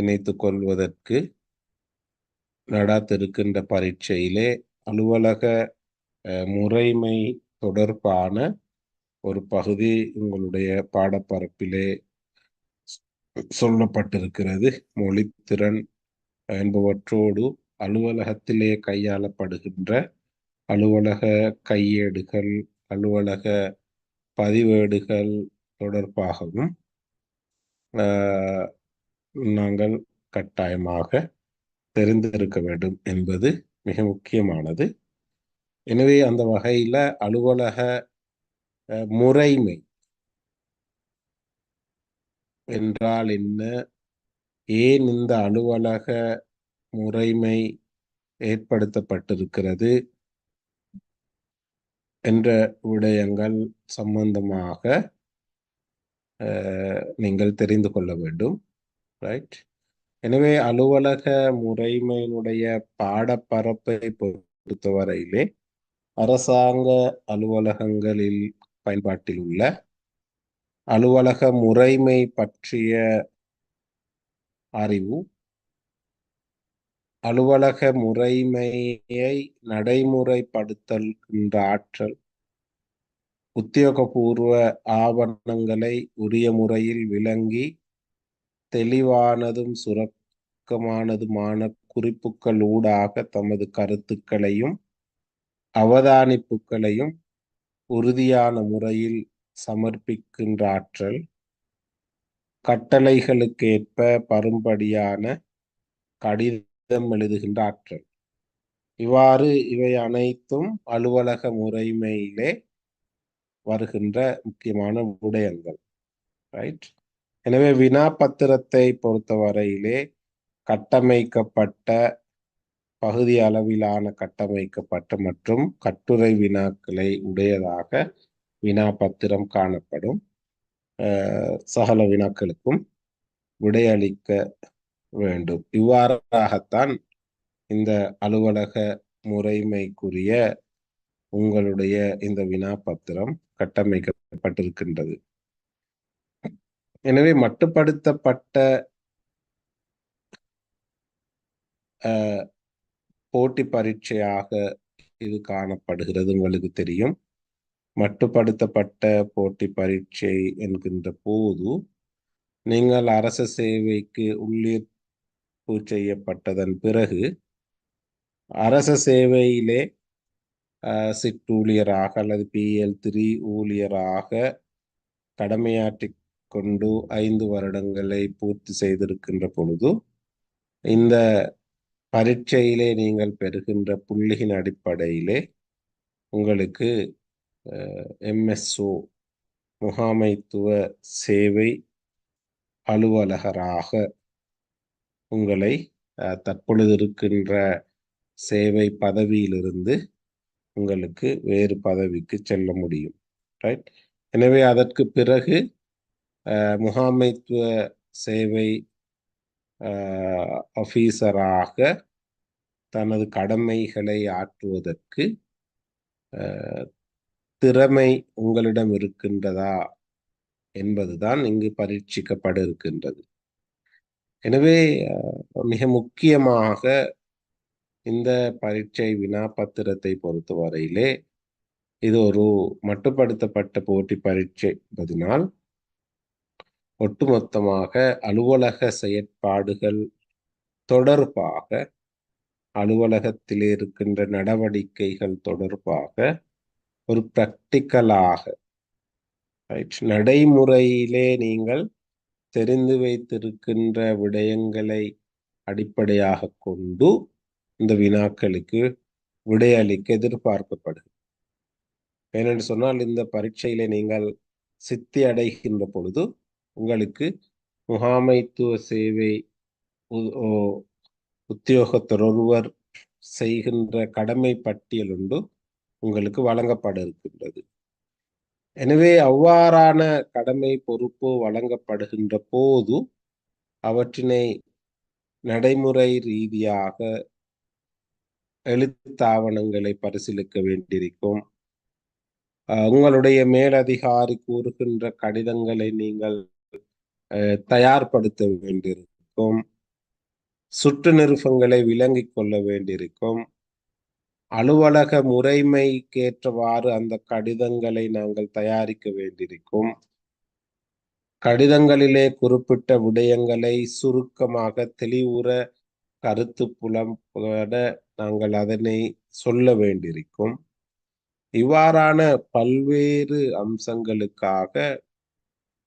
இணைத்து கொள்வதற்கு நடாத்திருக்கின்ற பரீட்சையிலே அலுவலக முறைமை தொடர்பான ஒரு பகுதி உங்களுடைய பாடப்பரப்பிலே சொல்லப்பட்டிருக்கிறது. மொழித்திறன் என்பவற்றோடு அலுவலகத்திலே கையாளப்படுகின்ற அலுவலக கையேடுகள் அலுவலக பதிவேடுகள் தொடர்பாகவும் நாங்கள் கட்டாயமாக தெரிந்திருக்க வேண்டும் என்பது மிக முக்கியமானது. எனவே அந்த வகையில அலுவலக முறைமை என்றால் என்ன? ஏன் இந்த அலுவலக முறைமை ஏற்படுத்தப்பட்டிருக்கிறது? என்ற விடயங்கள் சம்பந்தமாக நீங்கள் தெரிந்து கொள்ள வேண்டும். ரைட் எனவே அலுவலக முறைமையினுடைய பாடப்பரப்பை பொறுத்தவரையிலே அரசாங்க அலுவலகங்களில் பயன்பாட்டில் உள்ள அலுவலக முறைமை பற்றிய அறிவு அலுவலக முறைமையை நடைமுறைப்படுத்தல் என்ற ஆற்றல் உத்தியோகபூர்வ ஆவணங்களை உரிய முறையில் விளங்கி தெளிவானதும் சுரக்கமானதுமான குறிப்புகள் ஊடாக தமது கருத்துக்களையும் அவதானிப்புகளையும் உறுதியான முறையில் சமர்ப்பிக்கின்ற ஆற்றல் கட்டளைகளுக்கேற்ப பரும்படியான கடிதம் எழுதுகின்ற ஆற்றல் இவ்வாறு இவை அனைத்தும் அலுவலக முறைமையிலே வருகின்ற முக்கியமான விடயங்கள். ரைட் எனவே வினா பத்திரத்தை பொறுத்தவரையிலே கட்டமைக்கப்பட்ட பகுதி அளவிலான கட்டமைக்கப்பட்ட மற்றும் கட்டுரை வினாக்களை உடையதாக வினா பத்திரம் காணப்படும் சகல வினாக்களுக்கும் விடையளிக்க வேண்டும். இவ்வாறாகத்தான் இந்த அலுவலக முறைமைக்குரிய உங்களுடைய இந்த வினா பத்திரம் கட்டமைக்கப்பட்டிருக்கின்றது. எனவே மட்டுப்படுத்தப்பட்ட போட்டி பரீட்சையாக இது காணப்படுகிறது உங்களுக்கு தெரியும். மட்டுப்படுத்தப்பட்ட போட்டி பரீட்சை என்கின்ற போது நீங்கள் அரச சேவைக்கு உள்ளீர்ப்பு செய்யப்பட்டதன் பிறகு அரச சேவையிலே சிற்றூழியராக அல்லது பிஎல் த்ரீ ஊழியராக கடமையாற்றி கொண்டு ஐந்து வருடங்களை பூர்த்தி செய்திருக்கின்ற பொழுது இந்த பரீட்சையிலே நீங்கள் பெறுகின்ற புள்ளியின் அடிப்படையிலே உங்களுக்கு எம்எஸ்ஓ முகாமைத்துவ சேவை அலுவலகராக உங்களை தற்பொழுது இருக்கின்ற சேவை பதவியிலிருந்து உங்களுக்கு வேறு பதவிக்கு செல்ல முடியும். ரைட்? எனவே அதற்கு பிறகு முகாமைத்துவ சேவை ஆஃபீஸராக தனது கடமைகளை ஆற்றுவதற்கு திறமை உங்களிடம் இருக்கின்றதா என்பதுதான் இங்கு பரீட்சிக்கப்பட இருக்கின்றது எனவே மிக முக்கியமாக இந்த பரீட்சை வினாபத்திரத்தை பொறுத்தவரையிலே இது ஒரு மட்டுப்படுத்தப்பட்ட போட்டி பரீட்சை என்பதனால் ஒட்டுமொத்தமாக அலுவலக செயற்பாடுகள் தொடர்பாக அலுவலகத்தில் இருக்கின்ற நடவடிக்கைகள் தொடர்பாக ஒரு ப்ராக்டிக்கலாக நடைமுறையிலே நீங்கள் தெரிந்து வைத்திருக்கின்ற விடயங்களை அடிப்படையாக கொண்டு இந்த வினாக்களுக்கு விடையளிக்க எதிர்பார்க்கப்படுகிறது. ஏனென்று சொன்னால் இந்த பரீட்சையில நீங்கள் சித்தி அடைகின்ற பொழுது உங்களுக்கு முகாமைத்துவ சேவை உத்தியோகத்தர் ஒருவர் செய்கின்ற கடமை பட்டியல் உண்டு உங்களுக்கு வழங்கப்பட இருக்கின்றது எனவே அவ்வாறான கடமை பொறுப்பு வழங்கப்படுகின்ற போது அவற்றினை நடைமுறை ரீதியாக எழுத்தாவணங்களை பரிசீலிக்க வேண்டியிருக்கும். உங்களுடைய மேலதிகாரி கூறுகின்ற கடிதங்களை நீங்கள் தயார்படுத்த வேண்டியிருக்கும். சுற்று நிறுவங்களை விளங்கிக் கொள்ள வேண்டியிருக்கும். அலுவலக முறைமைக்கேற்றவாறு அந்த கடிதங்களை நாங்கள் தயாரிக்க வேண்டியிருக்கும். கடிதங்களிலே குறிப்பிட்ட விடயங்களை சுருக்கமாக தெளிவுற கருத்து புலம்பட நாங்கள் அதனை சொல்ல வேண்டியிருக்கும். இவ்வாறான பல்வேறு அம்சங்களுக்காக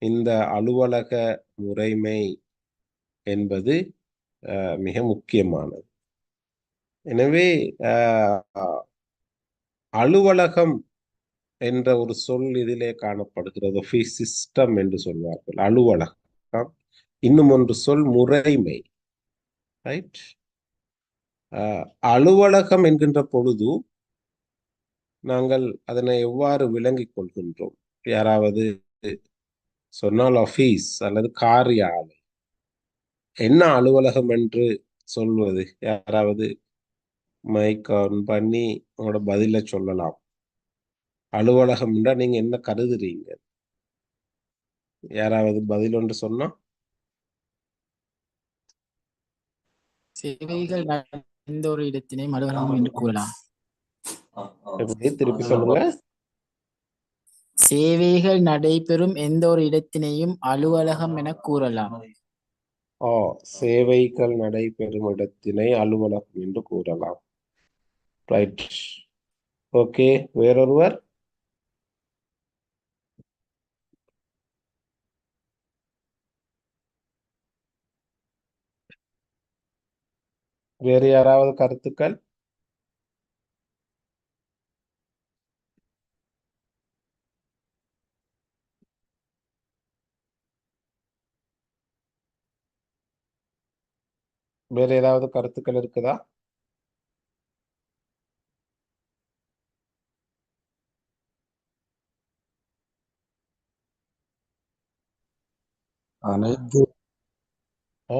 இந்த அலுவலக முறைமை என்பது மிக முக்கியமானது. எனவே அலுவலகம் என்ற ஒரு சொல் இதிலே காணப்படுகிறது. ஆஃபீஸ் சிஸ்டம் என்று சொல்வார்கள். அலுவலகம். இன்னும் ஒன்று சொல் முறைமை. ரைட் அலுவலகம் என்கின்ற பொழுது நாங்கள் அதனை எவ்வாறு விளங்கிக் கொள்கின்றோம்? யாராவது சொன்னால் ஆஃபீஸ் அல்லது காரியாலயம். என்ன அலுவலகம் என்று சொல்வது? யாராவது மைக் ஆன் பண்ணி உங்களோட பதில சொல்லலாம். அலுவலகம் என்றால் நீங்க என்ன கருதுறீங்க? யாராவது பதில் ஒன்று சொன்னா? சேவைகள் எந்த ஒரு இடத்தினையும் அலுவலகம் என்று கூறலாம். திருப்பி சொல்லுங்க? சேவைகள் நடைபெறும் எந்த ஒரு இடத்தினையும் அலுவலகம் என கூறலாம். ஓ சேவைகள் நடைபெறும் இடத்தினை அலுவலகம் என்று கூறலாம். ரைட் ஓகே வேறொருவர்? வேறு யாராவது கருத்துக்கள்? வேற ஏதாவது கருத்துக்கள் இருக்குதா? அனைத்து ஓ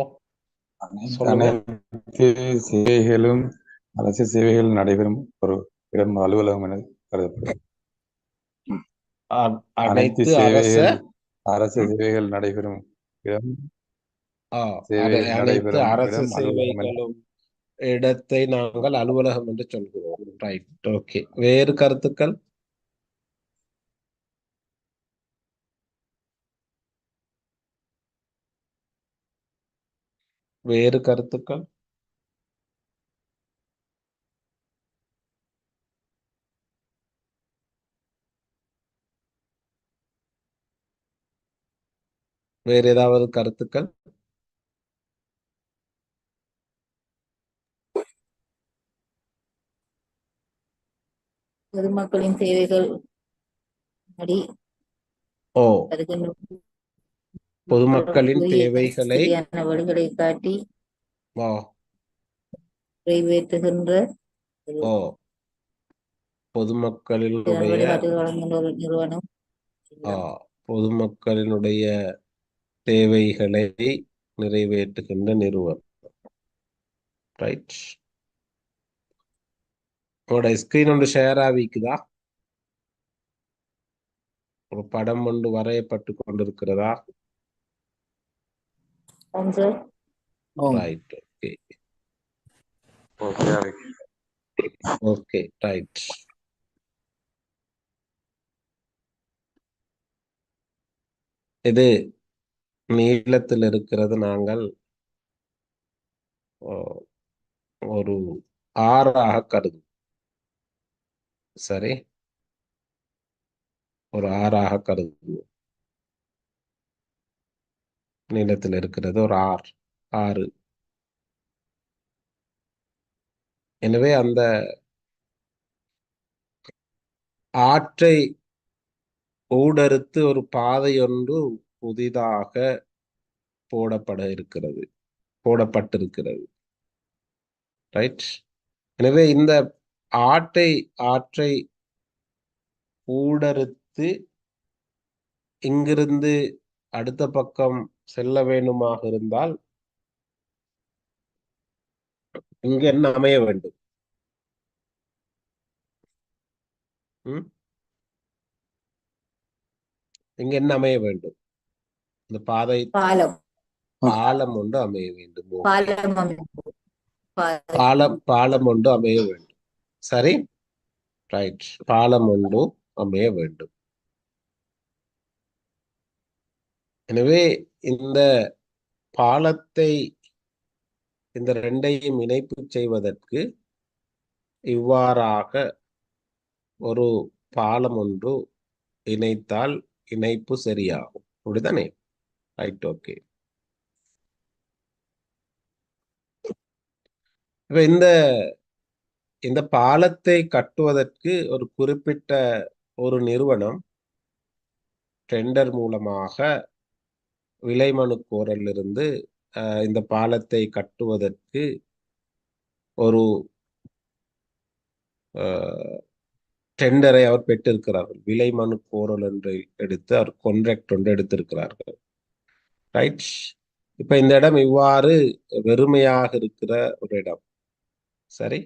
அனைத்து சேவைகளும் அரசு சேவைகள் நடைபெறும் ஒரு இடம் அலுவலகம் என கருதப்படும் அனைத்து சேவைகள் அரசு சேவைகள் நடைபெறும் இடம் அனைத்து அரசு சேவைகளும் இடத்தை நாங்கள் அலுவலகம் என்று சொல்கிறோம். ரைட் ஓகே வேறு கருத்துக்கள்? வேறு கருத்துக்கள்? வேறு ஏதாவது கருத்துக்கள்? பொதுமக்களின் தேவைகள் அடி ஓ. பொதுமக்களின் தேவைகளை வழிகளை காட்டி நிறைவேற்றுகின்ற ஓ. பொதுமக்களினுடைய நிறுவனம் ஆ, பொதுமக்களினுடைய தேவைகளை நிறைவேற்றுகின்ற நிறுவனம். ரைட். உங்களோட ஸ்கிரீன் ஒன்று ஷேர் ஆகிக்குதா ஒரு படம் ஒன்று வரையப்பட்டு கொண்டிருக்கிறதா ரைட் ஓகே ஓகே ரைட் இது நீளத்தில் இருக்கிறது நாங்கள் ஒரு ஆறாக கருதும் சரி. ஒரு ஆறாக கருதுவோம். நீளத்தில் இருக்கிறது ஒரு ஆறு ஆறு. எனவே அந்த ஆற்றை ஊடறுத்து ஒரு பாதை ஒன்று புதிதாக போடப்பட இருக்கிறது போடப்பட்டிருக்கிறது. ரைட் எனவே இந்த ஆட்டை ஆற்றை ஊடறுத்து இங்கிருந்து அடுத்த பக்கம் செல்ல வேண்டுமாக இருந்தால் இங்கு என்ன அமைய வேண்டும்? இங்க என்ன அமைய வேண்டும்? இந்த பாதை பாலம். பாலம் ஒன்று அமைய வேண்டும்? பாலம் பாலம் ஒன்று அமைய வேண்டும். சரி. ரைட் பாலம் ஒன்று அமைய வேண்டும். எனவே இந்த பாலத்தை இந்த ரெண்டையும் இணைப்பு செய்வதற்கு இவ்வாறாக ஒரு பாலம் ஒன்று இணைத்தால் இணைப்பு சரியாகும். அப்படிதானே ரைட் ஓகே இப்போ இந்த இந்த பாலத்தை கட்டுவதற்கு ஒரு குறிப்பிட்ட ஒரு நிறுவனம் டெண்டர் மூலமாக விலைமனு கோரலிருந்து அஹ், இந்த பாலத்தை கட்டுவதற்கு ஒரு டெண்டரை அவர் பெற்றிருக்கிறார்கள். விலை மனு கோரல் என்று எடுத்து அவர் கான்ட்ராக்ட் ஒன்று எடுத்திருக்கிறார்கள். ரைட் இப்ப இந்த இடம் இவ்வாறு வெறுமையாக இருக்கிற ஒரு இடம். சரி?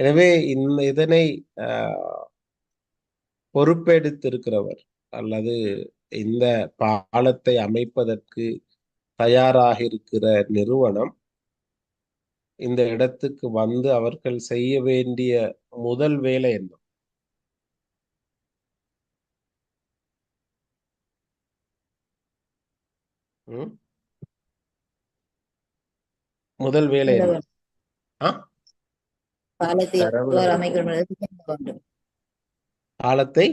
எனவே இந்த இதனை பொறுப்பெடுத்திருக்கிறவர் அல்லது இந்த பாலத்தை அமைப்பதற்கு தயாராக இருக்கிற நிறுவனம் இந்த இடத்துக்கு வந்து அவர்கள் செய்ய வேண்டிய முதல் வேலை என்ன? முதல் வேலை என்ன? ஆ? பாலத்தை எவ்வாறு அமைக்கணும் வேண்டும். பாலத்தை?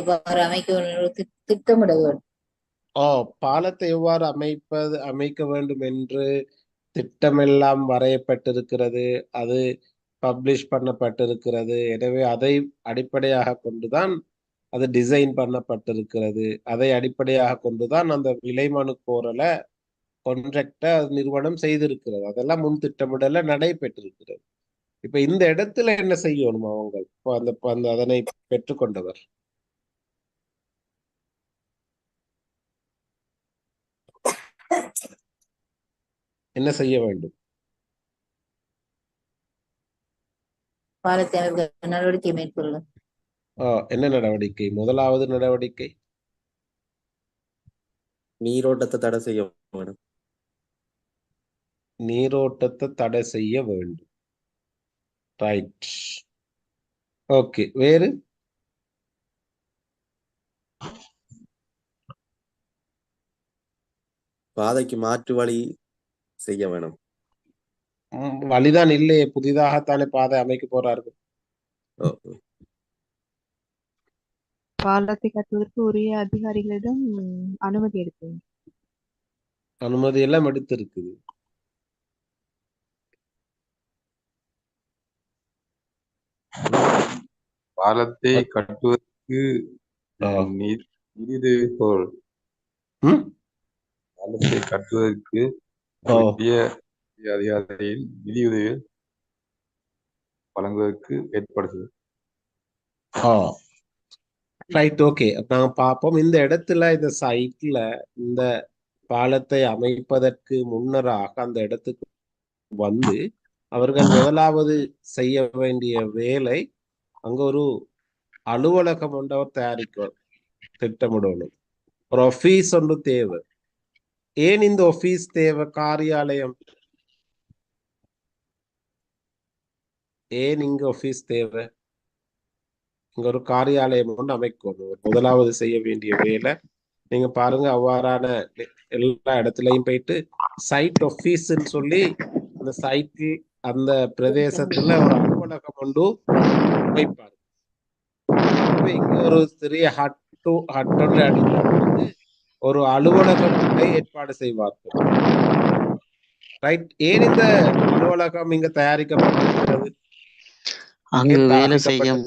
எவ்வாறு அமைக்க திட்டமிட வேண்டும். ஓ பாலத்தை எவ்வாறு அமைப்பது அமைக்க வேண்டும் என்று திட்டமெல்லாம் வரையப்பட்டிருக்கிறது. அது பப்ளிஷ் பண்ணப்பட்டிருக்கிறது. எனவே அதை அடிப்படையாக கொண்டுதான் அது டிசைன் பண்ணப்பட்டிருக்கிறது. அதை அடிப்படையாக கொண்டுதான் அந்த விலைமனு கோரலை கொன்ட்ராக்ட நிறுவனம் செய்திருக்கிறது. அதெல்லாம் முன் திட்டமிடல நடைபெற்றிருக்கிறது. இப்ப இந்த இடத்துல என்ன செய்யணும் அவங்க? அந்த அந்த அதனை பெற்றுக்கொண்டவர். என்ன செய்ய வேண்டும்? நடவடிக்கை மேற்கொள்ளும் ஆ, என்ன நடவடிக்கை? முதலாவது நடவடிக்கை? நீரோட்டத்தை தடை செய்ய வேணும் நீரோட்டத்தை தடை செய்ய வேண்டும். ரைட் ஓகே வேறு? பாதைக்கு மாற்று வழி செய்ய வேணும். வழிதான் இல்லையே புதிதாகத்தானே பாதை அமைக்க போறார்கள். ஓ, பாலத்தை கட்டுவதற்கு உரிய அதிகாரிகளிடம் அனுமதி எடுக்க வேண்டும். அனுமதி எல்லாம் எடுத்திருக்குது. பாலத்தை கட்டுவதற்கு ம்? பாலத்தை கட்டுவதற்கு அதிகாரியில் நிதியுதவி வழங்குவதற்கு ஏற்படுது ரைட் ஓகே நாங்க பார்ப்போம். இந்த இடத்துல இந்த சைட்ல இந்த பாலத்தை அமைப்பதற்கு முன்னராக அந்த இடத்துக்கு வந்து அவர்கள் முதலாவது செய்ய வேண்டிய வேலை அங்க ஒரு அலுவலகம் உண்டவர் தயாரிக்கணும் தயாரிக்க திட்டமிடணும். ஒரு ஆஃபீஸ் ஒன்று தேவை. ஏன் இந்த ஆஃபீஸ் தேவை? காரியாலயம். ஏன் இங்க ஆஃபீஸ் தேவை? இங்க ஒரு காரியாலயம் ஒன்று அமைக்கணும். முதலாவது செய்ய வேண்டிய வேலை. நீங்க பாருங்க அவ்வாறான எல்லா இடத்துலயும் போயிட்டு சைட் ஆபீஸ்ன்னு சொல்லி அந்த சைட்டு அந்த பிரதேசத்துல ஒரு அலுவலகம் ஒன்று இப்ப இங்க ஒரு சிறிய ஹட்டு ஹட்டொன்று அடித்து ஒரு அலுவலகம் ஏற்பாடு செய்வார்கள். ரைட். ஏன் இந்த அலுவலகம் இங்க தயாரிக்கப்பட்டிருக்கிறது? அங்கு வேலை செய்யும்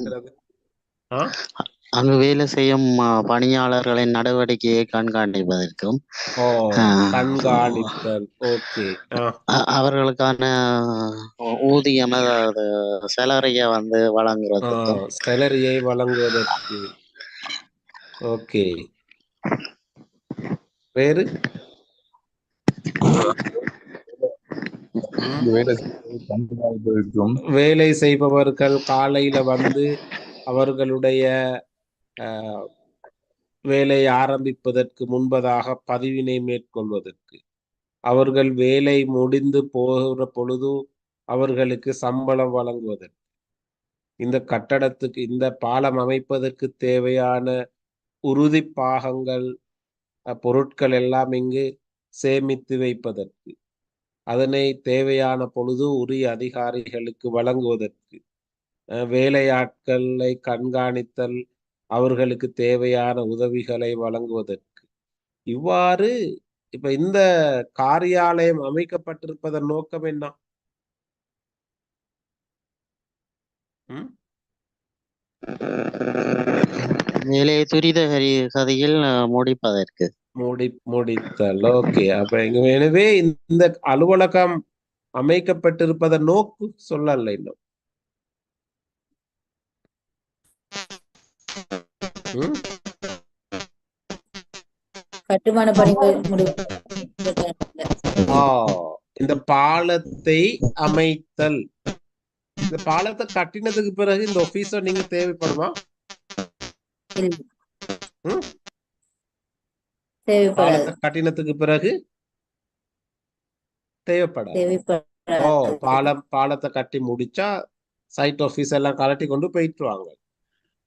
அங்கு வேலை செய்யும் பணியாளர்களின் நடவடிக்கையை கண்காணிப்பதற்கும் ஓ ஆ. கண்காணித்தல். ஓகே. அ- அவர்களுக்கான ஊதியம் அதாவது சேலரியை வந்து வழங்குறதுக்கும். சேலரியை வழங்குவதற்கு. ஓகே. வேறு? இந்த வேலை செய்வதை கண்காணிப்பதற்கும் வேலை செய்பவர்கள் காலையில வந்து அவர்களுடைய வேலை ஆரம்பிப்பதற்கு முன்பதாக பதிவினை மேற்கொள்வதற்கு. அவர்கள் வேலை முடிந்து போகிற பொழுது அவர்களுக்கு சம்பளம் வழங்குவதற்கு. இந்த கட்டடத்துக்கு இந்த பாலம் அமைப்பதற்கு தேவையான உறுதி பாகங்கள் பொருட்கள் எல்லாம் இங்கு சேமித்து வைப்பதற்கு. அதனை தேவையான பொழுது உரிய அதிகாரிகளுக்கு வழங்குவதற்கு. வேலையாட்களை கண்காணித்தல் அவர்களுக்கு தேவையான உதவிகளை வழங்குவதற்கு. இவ்வாறு இப்ப இந்த காரியாலயம் அமைக்கப்பட்டிருப்பதன் நோக்கம் என்ன? ம்? வேலையை துரித கரி- கதியில் முடிப்பதற்கு. முடி முடித்தல். ஓகே. அப்ப எனவே இந்த அலுவலகம் அமைக்கப்பட்டிருப்பதன் நோக்கு சொல்லல இன்னும். கட்டுமான பணிகள் இந்த பாலத்தை அமைத்தல். இந்த பாலத்தை கட்டினதுக்கு பிறகு இந்த ஆபீஸர் நீங்க தேவைப்படுமா? பாலத்தை கட்டினதுக்கு பிறகு தேவைப்படாது. ஓ பாலம் பாலத்தை கட்டி முடிச்சா சைட் ஆபீஸ் எல்லாம் கலட்டி கொண்டு போயிட்டுருவாங்க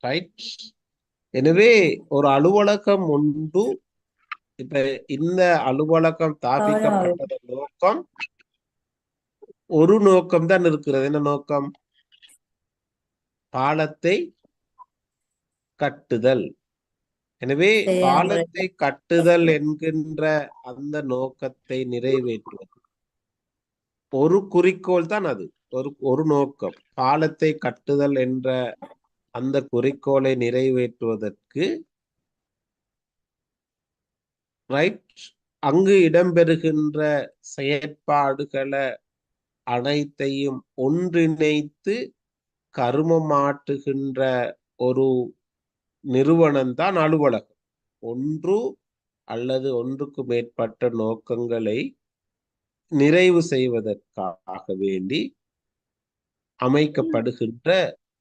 ரைட் எனவே ஒரு அலுவலகம் உண்டு. இப்ப இந்த அலுவலகம் தாபிக்கப்பட்டதன் நோக்கம் ஒரு நோக்கம் தான் இருக்கிறது. என்ன நோக்கம்? பாலத்தை கட்டுதல். எனவே பாலத்தை கட்டுதல் என்கின்ற அந்த நோக்கத்தை நிறைவேற்றுவது. ஒரு குறிக்கோள் தான் அது. ஒரு ஒரு நோக்கம். பாலத்தை கட்டுதல் என்ற அந்த குறிக்கோளை நிறைவேற்றுவதற்கு ரைட் அங்கு இடம்பெறுகின்ற செயற்பாடுகளை அனைத்தையும் ஒன்றிணைத்து கருமமாட்டுகின்ற ஒரு நிறுவனம் தான் அலுவலகம். ஒன்று அல்லது ஒன்றுக்கு மேற்பட்ட நோக்கங்களை நிறைவு செய்வதற்காக வேண்டி அமைக்கப்படுகின்ற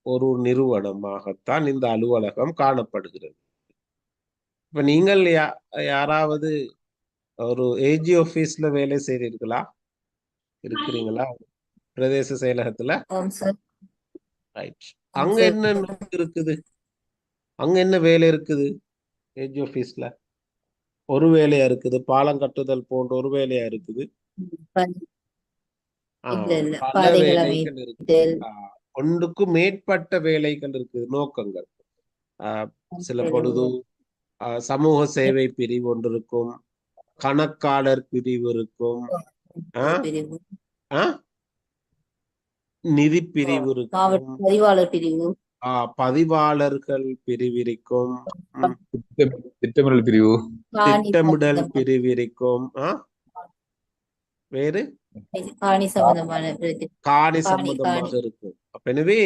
ஒரு நிறுவனமாகத்தான் இந்த அலுவலகம் காணப்படுகிறது. இப்ப நீங்கள் யா- யாராவது ஒரு ஏஜி ஆபீஸ்ல வேலை செய்றீர்களா? இருக்கிறீங்களா? பிரதேச செயலகத்துல? ரைட் அங்க. என்ன இருக்குது? அங்க என்ன வேலை இருக்குது? ஏஜி ஆபீஸ்ல ஒரு வேலையா இருக்குது? பாலம் கட்டுதல் போன்ற ஒரு வேலையா இருக்குது? ஒன்றுக்கும் மேற்பட்ட வேலைகள் இருக்குது நோக்கங்கள். சில பொழுது சமூக சேவை பிரிவு ஒன்று இருக்கும் கணக்காளர் பிரிவு இருக்கும்? நிதி பிரிவு இருக்கும். பதிவாளர் பிரிவு. பதிவாளர்கள் பிரிவு இருக்கும். ம், திட்ட- திட்டமிடல் பிரிவு. திட்டமிடல் சம்பந்தமான- பிரிவு இருக்கும். ஆ? வேறு? காணி சம்பந்தமான. இருக்கும். எனவே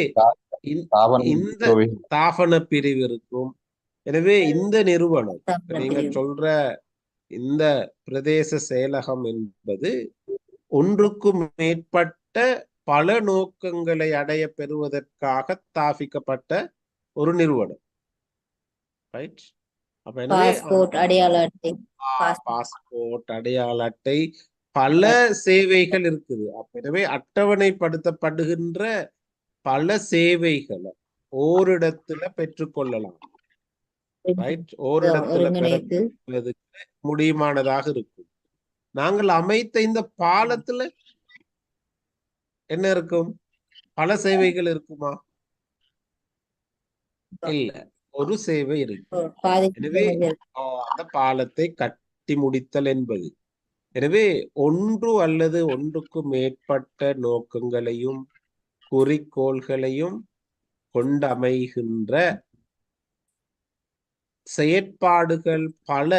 இந்த- தாபன பிரிவு இருக்கும் எனவே இந்த நிறுவனம் நீங்க. சொல்ற இந்த பிரதேச செயலகம் என்பது ஒன்றுக்கும் மேற்பட்ட பல நோக்கங்களை அடைய பெறுவதற்காக ஸ்தாபிக்கப்பட்ட ஒரு நிறுவனம். ரைட் அப்ப எனவே பாஸ்போர்ட் அடையாள அட்டை. பாஸ்போர்ட். பாஸ்போர்ட் அடையாள அட்டை பல சேவைகள் இருக்குது. அப்ப எனவே அட்டவணைப்படுத்தப்படுகின்ற பல சேவைகளை ஓரிடத்துல பெற்றுக்கொள்ளலாம். ரைட் ஓரிடத்துல முடியுமானதாக இருக்கும். நாங்கள் அமைத்த இந்த பாலத்துல என்ன இருக்கும்? பல சேவைகள் இருக்குமா? இல்ல ஒரு சேவை இருக்கு. எனவே அந்த பாலத்தை கட்டி முடித்தல் என்பது. எனவே ஒன்று அல்லது ஒன்றுக்கு மேற்பட்ட நோக்கங்களையும் குறிக்கோள்களையும் கொண்டமைகின்ற செயற்பாடுகள் பல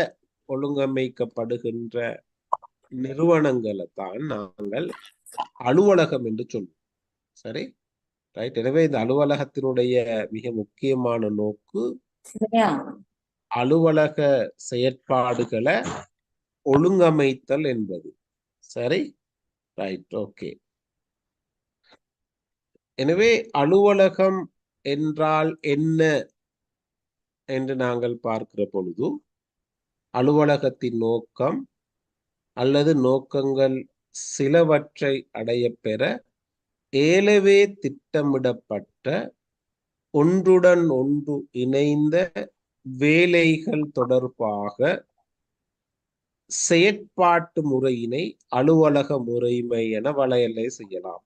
ஒழுங்கமைக்கப்படுகின்ற நிறுவனங்களை தான் நாங்கள் அலுவலகம் என்று சொல்லுவோம் சரி? ரைட் எனவே இந்த அலுவலகத்தினுடைய மிக முக்கியமான நோக்கு அலுவலக செயற்பாடுகளை ஒழுங்கமைத்தல் என்பது. சரி? ரைட் ஓகே எனவே அலுவலகம் என்றால் என்ன என்று நாங்கள் பார்க்கிற பொழுது அலுவலகத்தின் நோக்கம் அல்லது நோக்கங்கள் சிலவற்றை அடையப்பெற ஏலவே திட்டமிடப்பட்ட ஒன்றுடன் ஒன்று இணைந்த வேலைகள் தொடர்பாக செயற்பாட்டு முறையினை அலுவலக முறைமை என வளையலை செய்யலாம்.